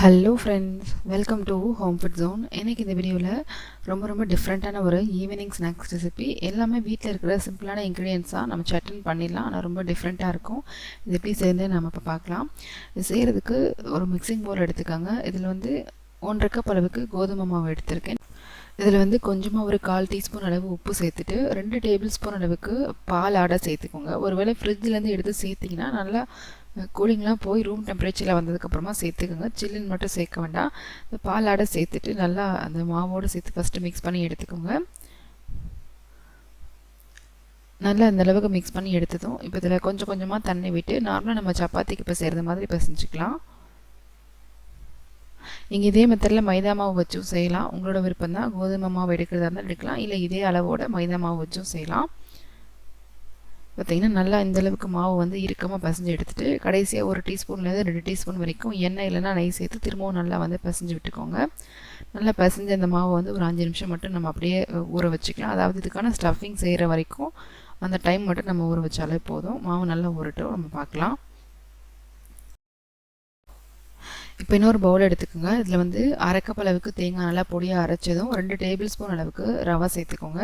Hello friends welcome to home food zone எனக்கு இந்த வீடியோவில் ரொம்ப ரொம்ப டிஃப்ரெண்ட்டான ஒரு ஈவினிங் ஸ்நாக்ஸ் ரெசிபி எல்லாமே வீட்டில் இருக்கிற சிம்பிளான இன்க்ரீடியன்ஸாக நம்ம சட்டன் பண்ணிடலாம். ஆனால் ரொம்ப டிஃப்ரெண்ட்டாக இருக்கும். இது எப்படி சேர்ந்து நம்ம இப்போ பார்க்கலாம். இது செய்கிறதுக்கு ஒரு மிக்சிங் பவுல் எடுத்துக்கோங்க. இதில் வந்து ஒன்றரை கப் அளவுக்கு கோதுமை மாவு எடுத்திருக்கேன். இதில் வந்து கொஞ்சமாக ஒரு கால் டீஸ்பூன் அளவு உப்பு சேர்த்துட்டு ரெண்டு டேபிள் ஸ்பூன் அளவுக்கு பால் ஆடை சேர்த்துக்கோங்க. ஒருவேளை ஃப்ரிட்ஜிலேருந்து எடுத்து சேர்த்திங்கன்னா நல்லா கூலிங்லாம் போய் ரூம் டெம்பரேச்சரில் வந்ததுக்கப்புறமா சேர்த்துக்கோங்க. சில்லுன்னு மட்டும் சேர்க்க வேண்டாம். இந்த பாலாடை சேர்த்துட்டு நல்லா அந்த மாவோடு சேர்த்து ஃபஸ்ட்டு மிக்ஸ் பண்ணி எடுத்துக்கோங்க. நல்லா அந்த அளவுக்கு மிக்ஸ் பண்ணி எடுத்ததும் இப்போ இதில் கொஞ்சம் கொஞ்சமாக தண்ணி விட்டு நார்மலாக நம்ம சப்பாத்திக்கு இப்போ செய்கிறது மாதிரி இப்போ செஞ்சுக்கலாம் நீங்கள் இதே மெத்தடில் மைதா மாவு வச்சும் செய்யலாம். உங்களோட விருப்பம் தான் கோதுமை மாவு எடுக்கிறதா இருந்தால் எடுக்கலாம். இல்லை இதே அளவோட மைதா மாவு வச்சும் செய்யலாம். பார்த்திங்கன்னா நல்லா இந்த அளவுக்கு மாவு வந்து இறுக்கமாக பசைஞ்சு எடுத்துகிட்டு கடைசியாக ஒரு டீஸ்பூன்லேருந்து ரெண்டு டீஸ்பூன் வரைக்கும் எண்ணெய் இல்லைனா நெய் சேர்த்து திரும்பவும் நல்லா வந்து பசைஞ்சு விட்டுக்கோங்க. நல்லா பசைஞ்ச அந்த மாவை வந்து ஒரு அஞ்சு நிமிஷம் மட்டும் நம்ம அப்படியே ஊற வச்சுக்கலாம். அதாவது இதுக்கான ஸ்டஃபிங் செய்கிற வரைக்கும் அந்த டைம் மட்டும் நம்ம ஊற வச்சாலே போதும். மாவு நல்லா ஊறட்டும். நம்ம பார்க்கலாம். இப்போ இன்னொரு பவுல் எடுத்துக்கோங்க. இதில் வந்து அரைக்கப் அளவுக்கு தேங்காய் நல்லா பொடியாக அரைச்சதும் ரெண்டு டேபிள் ஸ்பூன் அளவுக்கு ரவை சேர்த்துக்கோங்க.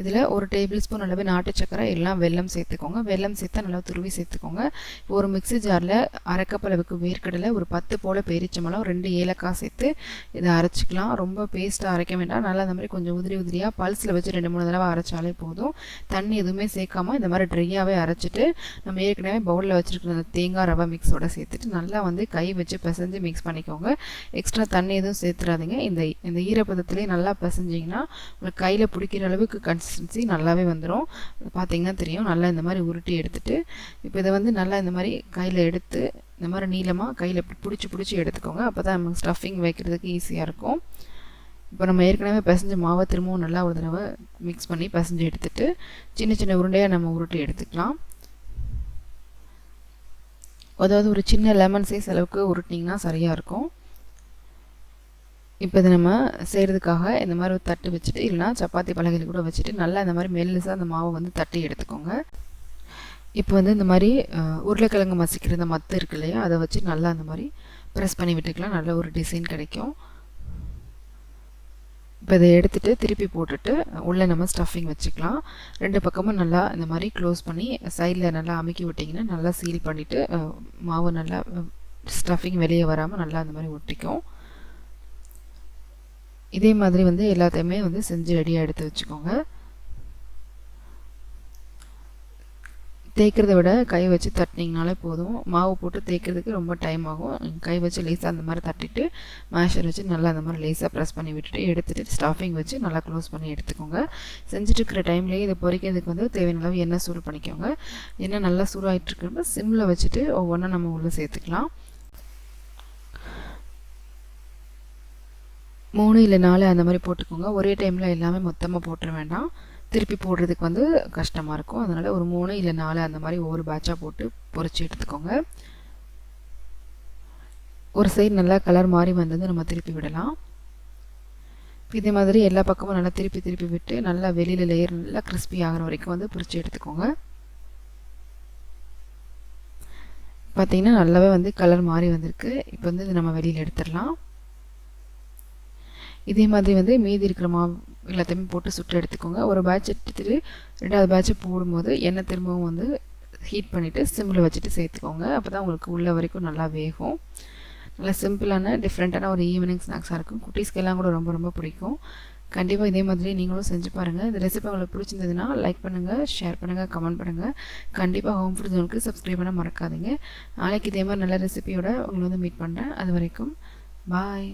இதில் ஒரு டேபிள் ஸ்பூன் அளவு நாட்டு சக்கரை எல்லாம் வெல்லம் சேர்த்துக்கோங்க. வெல்லம் சேர்த்தா நல்லா துருவி சேர்த்துக்கோங்க. ஒரு மிக்சி ஜாரில் அரைக்கப் அளவுக்கு வேர்க்கடலை ஒரு பத்து போல் பேரிச்சம்பழம் ரெண்டு ஏலக்காய் சேர்த்து இதை அரைச்சிக்கலாம். ரொம்ப பேஸ்ட்டாக அரைக்க வேண்டாம். நல்லா அந்த மாதிரி கொஞ்சம் உதிரி உதிரியாக பல்ஸில் வச்சு ரெண்டு மூணு தடவை அரைச்சாலே போதும். தண்ணி எதுவுமே சேர்க்காமல் இந்த மாதிரி ட்ரையாகவே அரைச்சிட்டு நம்ம ஏற்கனவே பவுலில் வச்சுருக்கிற அந்த தேங்காய் ரவை மிக்ஸோட சேர்த்துட்டு நல்லா வந்து கை வச்சு பிசைஞ்சு மிக்ஸ் பண்ணிக்கோங்க. எக்ஸ்ட்ரா தண்ணி எதுவும் சேர்த்துறாதீங்க. இந்த இந்த ஈரப்பதத்துலேயே நல்லா பிசைஞ்சிங்கன்னா உங்களுக்கு கையில் பிடிக்கிற அளவுக்கு கன்ஸ் கன்சிஸ்டன்சி நல்லாவே வந்துடும் பார்த்தீங்கன்னா தெரியும். நல்லா இந்த மாதிரி உருட்டி எடுத்துகிட்டு இப்போ இதை வந்து நல்லா இந்த மாதிரி கையில் எடுத்து இந்த மாதிரி நீளமாக கையில் இப்படி பிடிச்சி பிடிச்சி எடுத்துக்கோங்க. அப்போ தான் நமக்கு ஸ்டஃபிங் வைக்கிறதுக்கு ஈஸியாக இருக்கும். இப்போ நம்ம ஏற்கனவே பிசைஞ்ச மாவை திரும்பவும் நல்லா ஒரு தடவை மிக்ஸ் பண்ணி பிசைஞ்சு எடுத்துகிட்டு சின்ன சின்ன உருண்டையாக நம்ம உருட்டி எடுத்துக்கலாம். அதாவது ஒரு சின்ன லெமன் சைஸ் அளவுக்கு உருட்டினீங்கன்னா சரியாக இருக்கும். இப்போ இதை நம்ம செய்கிறதுக்காக இந்த மாதிரி ஒரு தட்டு வச்சுட்டு இல்லைனா சப்பாத்தி பலகையில் கூட வச்சுட்டு நல்லா இந்த மாதிரி மெல்லிசாக அந்த மாவை வந்து தட்டி எடுத்துக்கோங்க. இப்போ வந்து இந்த மாதிரி உருளைக்கிழங்கு மசிக்கிற இந்த மத்து இருக்கு இல்லையா அதை வச்சு நல்லா அந்த மாதிரி ப்ரெஸ் பண்ணி விட்டுக்கலாம். நல்ல ஒரு டிசைன் கிடைக்கும். இப்போ இதை எடுத்துகிட்டு திருப்பி போட்டுட்டு உள்ளே நம்ம ஸ்டஃபிங் வச்சுக்கலாம். ரெண்டு பக்கமும் நல்லா இந்த மாதிரி க்ளோஸ் பண்ணி சைடில் நல்லா அமுக்கி விட்டிங்கன்னா நல்லா சீல் பண்ணிவிட்டு மாவு நல்லா ஸ்டஃபிங் வெளியே வராமல் நல்லா அந்த மாதிரி ஒட்டிக்கும். இதே மாதிரி வந்து எல்லாத்தையுமே வந்து செஞ்சு ரெடியாக எடுத்து வச்சுக்கோங்க. தேய்க்கிறத விட கை வச்சு தட்டினீங்கனாலே போதும். மாவு போட்டு தேய்க்கிறதுக்கு ரொம்ப டைம் ஆகும். கை வச்சு லேஸாக அந்த மாதிரி தட்டிட்டு மேஷர் வச்சு நல்லா அந்த மாதிரி லேஸாக ப்ரெஸ் பண்ணி விட்டுட்டு எடுத்துகிட்டு ஸ்டாஃபிங் வச்சு நல்லா க்ளோஸ் பண்ணி எடுத்துக்கோங்க. செஞ்சுட்டு இருக்கிற டைம்லேயே இதை பொறிக்கிறதுக்கு வந்து தேவையான அளவு எண்ணெய் சூடு பண்ணிக்கோங்க. எண்ணெய் நல்லா சூடாகிட்டு இருக்கிறப்ப சிம்மில் வச்சுட்டு ஒவ்வொன்றா நம்ம உள்ளே சேர்த்துக்கலாம். மூணு இல்லை நாலு அந்த மாதிரி போட்டுக்கோங்க. ஒரே டைமில் எல்லாமே மொத்தமாக போட்டுற வேண்டாம். திருப்பி போடுறதுக்கு வந்து கஷ்டமாக இருக்கும். அதனால் ஒரு மூணு இல்லை நாலு அந்த மாதிரி ஒவ்வொரு பேட்சாக போட்டு பொறிச்சு எடுத்துக்கோங்க. ஒரு சைடு நல்லா கலர் மாறி வந்தது நம்ம திருப்பி விடலாம். இதே மாதிரி எல்லா பக்கமும் நல்லா திருப்பி திருப்பி விட்டு நல்லா வெளியில் லேயர் நல்லா கிறிஸ்பி ஆகிற வரைக்கும் வந்து பிரித்து எடுத்துக்கோங்க. பார்த்தீங்கன்னா நல்லாவே வந்து கலர் மாறி வந்திருக்கு. இப்போ வந்து இது நம்ம வெளியில் எடுத்துடலாம். இதே மாதிரி வந்து மீதி இருக்கிற மாவு எல்லாத்தையுமே போட்டு சுட்டு எடுத்துக்கோங்க. ஒரு பேட்ச் எடுத்துகிட்டு ரெண்டாவது பேட்சை போடும்போது எண்ணெய் திரும்பவும் வந்து ஹீட் பண்ணிவிட்டு சிம்மில் வச்சுட்டு சேர்த்துக்கோங்க. அப்போ தான் உங்களுக்கு உள்ள வரைக்கும் நல்லா வேகும். நல்லா சிம்பிளான டிஃப்ரெண்ட்டான ஒரு ஈவினிங் ஸ்நாக்ஸாக இருக்கும். குட்டீஸ்க்கெல்லாம் கூட ரொம்ப ரொம்ப பிடிக்கும். கண்டிப்பாக இதே மாதிரி நீங்களும் செஞ்சு பாருங்கள் இந்த ரெசிபி உங்களுக்கு பிடிச்சிருந்ததுன்னா லைக் பண்ணுங்கள் ஷேர் பண்ணுங்கள் கமெண்ட் பண்ணுங்கள் கண்டிப்பாக ஹோம் ஃபுட் ஜோனுக்கு சப்ஸ்கிரைப் பண்ண மறக்காதீங்க. நாளைக்கு இதே மாதிரி நல்ல ரெசிபியோட உங்களை வந்து மீட் பண்ணுறேன் அது வரைக்கும் பாய்